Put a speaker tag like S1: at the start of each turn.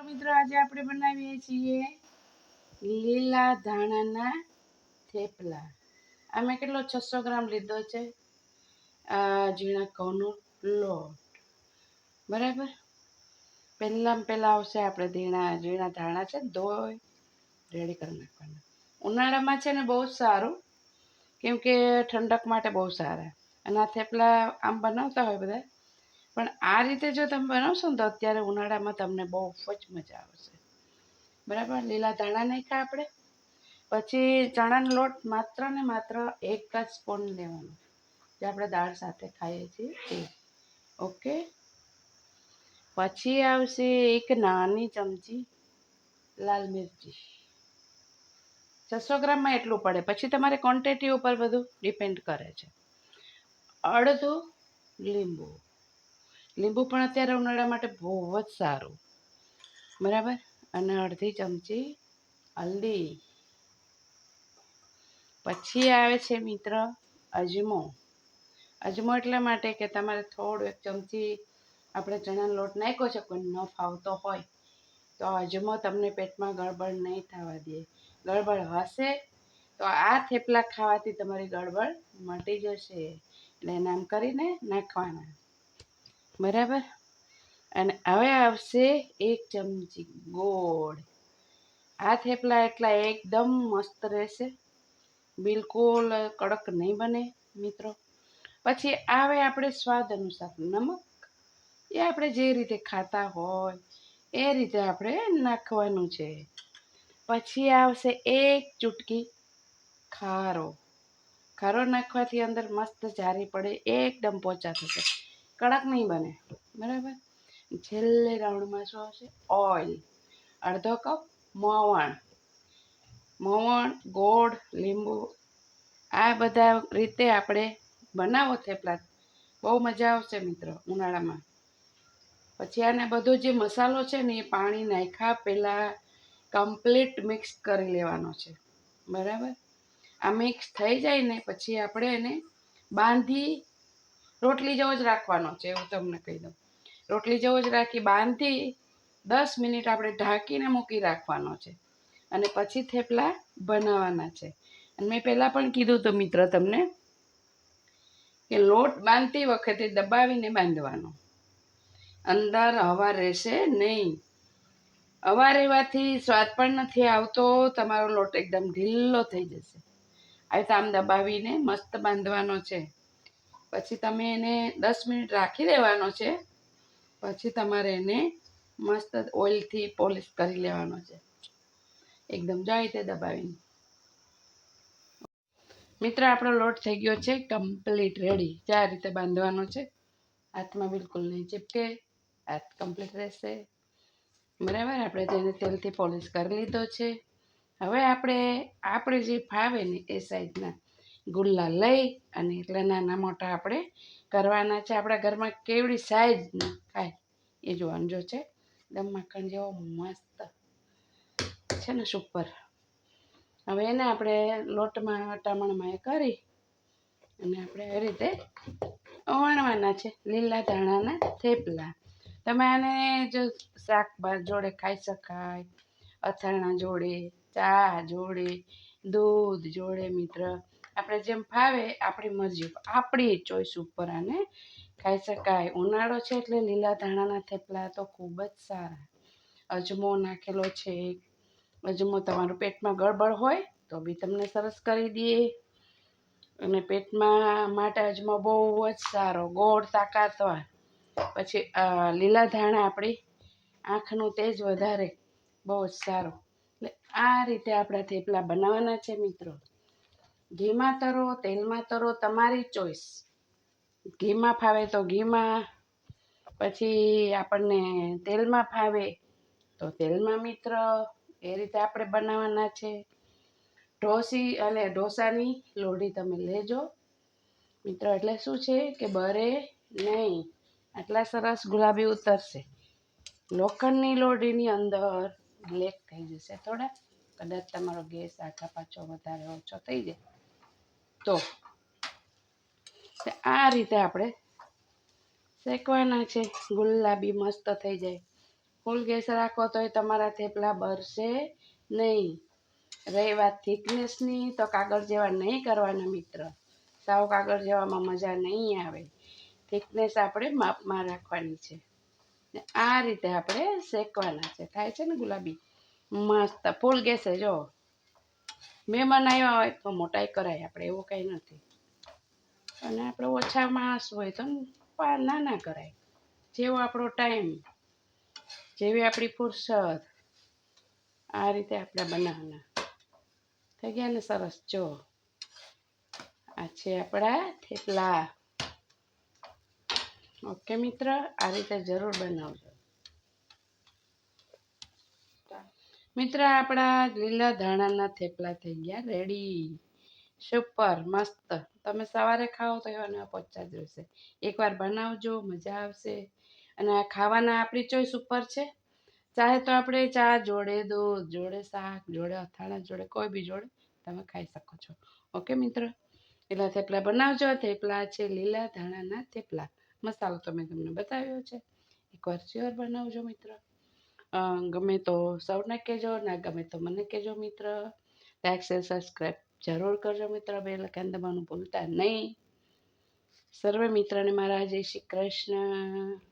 S1: તો મિત્રો આજે આપણે બનાવીએ છીએ લીલા ધાણાના થેપલા. આ કેટલો છસો ગ્રામ લીધો છે? ઝીણા ઘઉંનો લોટ. બરાબર? પહેલાં પહેલાં આવશે આપણે ધીણા ઝીણા ધાણા છે ધોઈ રેડી કરી નાખવાના. ઉનાળામાં છે ને બહુ જ સારું, કેમ કે ઠંડક માટે બહુ સારા. અને આ થેપલા આમ બનાવતા હોય બધા પણ આ રીતે જો તમે બનાવશો ને તો અત્યારે ઉનાળામાં તમને બહુ જ મજા આવશે. બરાબર? લીલા ધાણા નાખ્યા આપણે. પછી ચણાનો લોટ માત્ર ને માત્ર એક જ સ્પૂન લેવાનો. જે આપણે દાળ સાથે ખાઈએ છીએ એ ઓકે? પછી આવશે એક નાની ચમચી લાલ મિરચી. છસો ગ્રામમાં એટલું પડે. પછી તમારે ક્વોન્ટિટી ઉપર બધું ડિપેન્ડ કરે છે. અડધું લીંબુ. લીંબુ પણ અત્યારે ઉનાળા માટે બહુ જ સારું. બરાબર? અને અડધી ચમચી હલ્દી. પછી આવે છે મિત્ર અજમો. અજમો એટલા માટે કે તમારે થોડું એક ચમચી આપણે ચણાનો લોટ નાખ્યો છે, કોઈ ન ફાવતો હોય, તો અજમો તમને પેટમાં ગડબડ નહીં થવા દે. ગડબડ હશે તો આ થેપલા ખાવાથી તમારી ગડબડ મટી જશે. એટલે નામ કરીને નાખવાના. બરાબર? અને હવે આવશે એક ચમચી ગોળ. આ થેપલા એટલા એકદમ મસ્ત રહેશે. બિલકુલ કડક નહીં બને, મિત્રો. પછી આવે આપણે સ્વાદ અનુસાર નમક. એ આપણે જે રીતે ખાતા હોય, એ રીતે આપણે નાખવાનું છે. પછી આવશે એક ચૂટકી ખારો. ખારો નાખવાથી અંદર મસ્ત જારી પડે, એકદમ પોચા થશે. કડક નહીં બને. બરાબર? છેલ્લે રાઉન્ડમાં શું આવશે? ઓઇલ. અડધો કપ મોવણ. મોવણ, ગોળ, લીંબુ. આ બધા રીતે આપણે બનાવો થેપલા. બહુ મજા આવશે મિત્રો, ઉનાળામાં. પછી આને બધો જે મસાલો છે ને એ પાણી નાખ્યા પહેલાં કમ્પ્લીટ મિક્સ કરી લેવાનો છે. બરાબર? આ મિક્સ થઈ જાય ને પછી આપણે એને બાંધી રોટલી જેવો જ રાખવાનો છે એવું તમને કહી દઉં. રોટલી જેવો જ રાખી બાંધી દસ મિનિટ આપણે ઢાંકીને મૂકી રાખવાનો છે. અને પછી થેપલા બનાવવાના છે. અને મેં પહેલાં પણ કીધું હતું મિત્ર તમને કે લોટ બાંધતી વખતે દબાવીને બાંધવાનો. અંદર હવા રહેશે નહીં. હવા રહેવાથી સ્વાદ પણ નથી આવતો, તમારો લોટ એકદમ ઢીલો થઈ જશે. આવી તો આમ દબાવીને મસ્ત બાંધવાનો છે. પછી તમે એને દસ મિનિટ રાખી દેવાનો છે. પછી તમારે એને મસ્ત ઓઇલથી પોલિશ કરી લેવાનો છે. એકદમ જાય તે દબાવીને. મિત્ર, આપણો લોટ થઈ ગયો છે કમ્પ્લીટ રેડી ચાર રીતે બાંધવાનો છે, હાથમાં બિલકુલ નહીં ચીપકે, હાથ કમ્પ્લીટ રહેશે. બરાબર, આપણે તેને તેલથી પોલિશ કરી લીધો છે. હવે આપણે આપણે જે ફાવે ને એ સાઈઝના ગુલ્લા લઈ અને એટલે નાના મોટા આપણે કરવાના છે. આપણા ઘરમાં કેવડી સાઈઝના ખાય. એ જોવાનું જો છે. એકદમ માખણ જેવો મસ્ત છે ને સુપર હવે એને આપણે લોટમાં, અટામણમાં એ કરી અને આપણે એ રીતે વણવાના છે. લીલા ધાણાના થેપલા. તમે આને જો શાકભાત જોડે ખાઈ શકાય. અથાણા જોડે, ચા જોડે દૂધ, જોડે, મિત્ર. આપણે જેમ ફાવે આપણી મરજી. આપણી ચોઈસ ઉપર આને ખાઈ શકાય. ઉનાળો છે એટલે લીલા ધાણાના થેપલા તો ખૂબ જ સારા. અજમો નાખેલો છે અજમો તમારું પેટમાં ગડબડ હોય તો બી તમને સરસ કરી દે અને પેટમાં માટે અજમો બહુ જ સારો, ગોળ, તાકાતવાર. પછી લીલા ધાણા આપણી આંખનું તેજ વધારે બહુ જ સારું. એટલે આ રીતે આપણા થેપલા બનાવવાના છે મિત્રો. ઘીમાં તરો, તેલમાં તરો, તમારી ચોઈસ. ઘીમાં ફાવે તો ઘીમાં, પછી આપણને તેલમાં ફાવે તો તેલમાં મિત્ર, એ રીતે આપણે બનાવવાના છે. ઢોસી અને ઢોસાની લોઢી તમે લેજો. મિત્ર, એટલે શું છે કે બરે નહીં, આટલા સરસ ગુલાબી ઉતરશે. લોખંડની લોઢીની અંદર બ્લેક થઈ જશે થોડા. કદાચ તમારો ગેસ આખા પાછો વધારે ઓછો થઈ જાય. તો આ રીતે આપણે શેકવાના છે. ગુલાબી મસ્ત થઈ જાય. ફૂલ ગેસ રાખો તો એ તમારા થેપલા બરશે નહીં. રહી વાત થિકનેસની તો કાગળ જેવા નહીં કરવાના મિત્ર. સાવ કાગળ જેવામાં મજા નહીં આવે. થિકનેસ આપણે માપમાં રાખવાની છે. આ રીતે આપણે શેકવાના છે. થાય છે ને ગુલાબી? મસ્ત. ફૂલ ગેસે જો. મહેમાન આવ્યા હોય તો મોટાઈ કરાય, આપણે એવું કંઈ નથી. અને આપણે ઓછા માણસ હોય તો પા- નાના કરાય. જેવો આપણો ટાઈમ, જેવી આપણી ફુરસદ, આ રીતે આપણે બનાવવાના. થઈ ગયા ને સરસ, જો. આ છે આપણા થેપલા. ઓકે મિત્ર, આ રીતે જરૂર બનાવજો. મિત્ર, આપણા લીલા ધાણાના થેપલા થઈ ગયા, રેડી. સુપર, મસ્ત. તમે સવારે ખાઓ તો એવા નવા જ રહેશે. એકવાર બનાવજો, મજા આવશે. અને ખાવાના આપણી ચોઈસ ઉપર છે. ચાહે તો આપણે ચા જોડે, દૂધ જોડે, શાક જોડે, અથાણા જોડે, કોઈ બી જોડે તમે ખાઈ શકો છો. ઓકે મિત્ર? એટલા થેપલા બનાવજો. થેપલા છે લીલા ધાણાના થેપલા. મસાલો તો મેં તમને બતાવ્યો છે. એકવાર શ્યોર બનાવજો મિત્ર. ગમે તો સૌને કહેજો, ના ગમે તો મને કહેજો મિત્ર. લાઈક શેર સબસ્ક્રાઈબ જરૂર કરજો મિત્ર. બે લખાણ દબાવવાનું ભૂલતા નહીં. સર્વે મિત્રને મારા જય શ્રી કૃષ્ણ.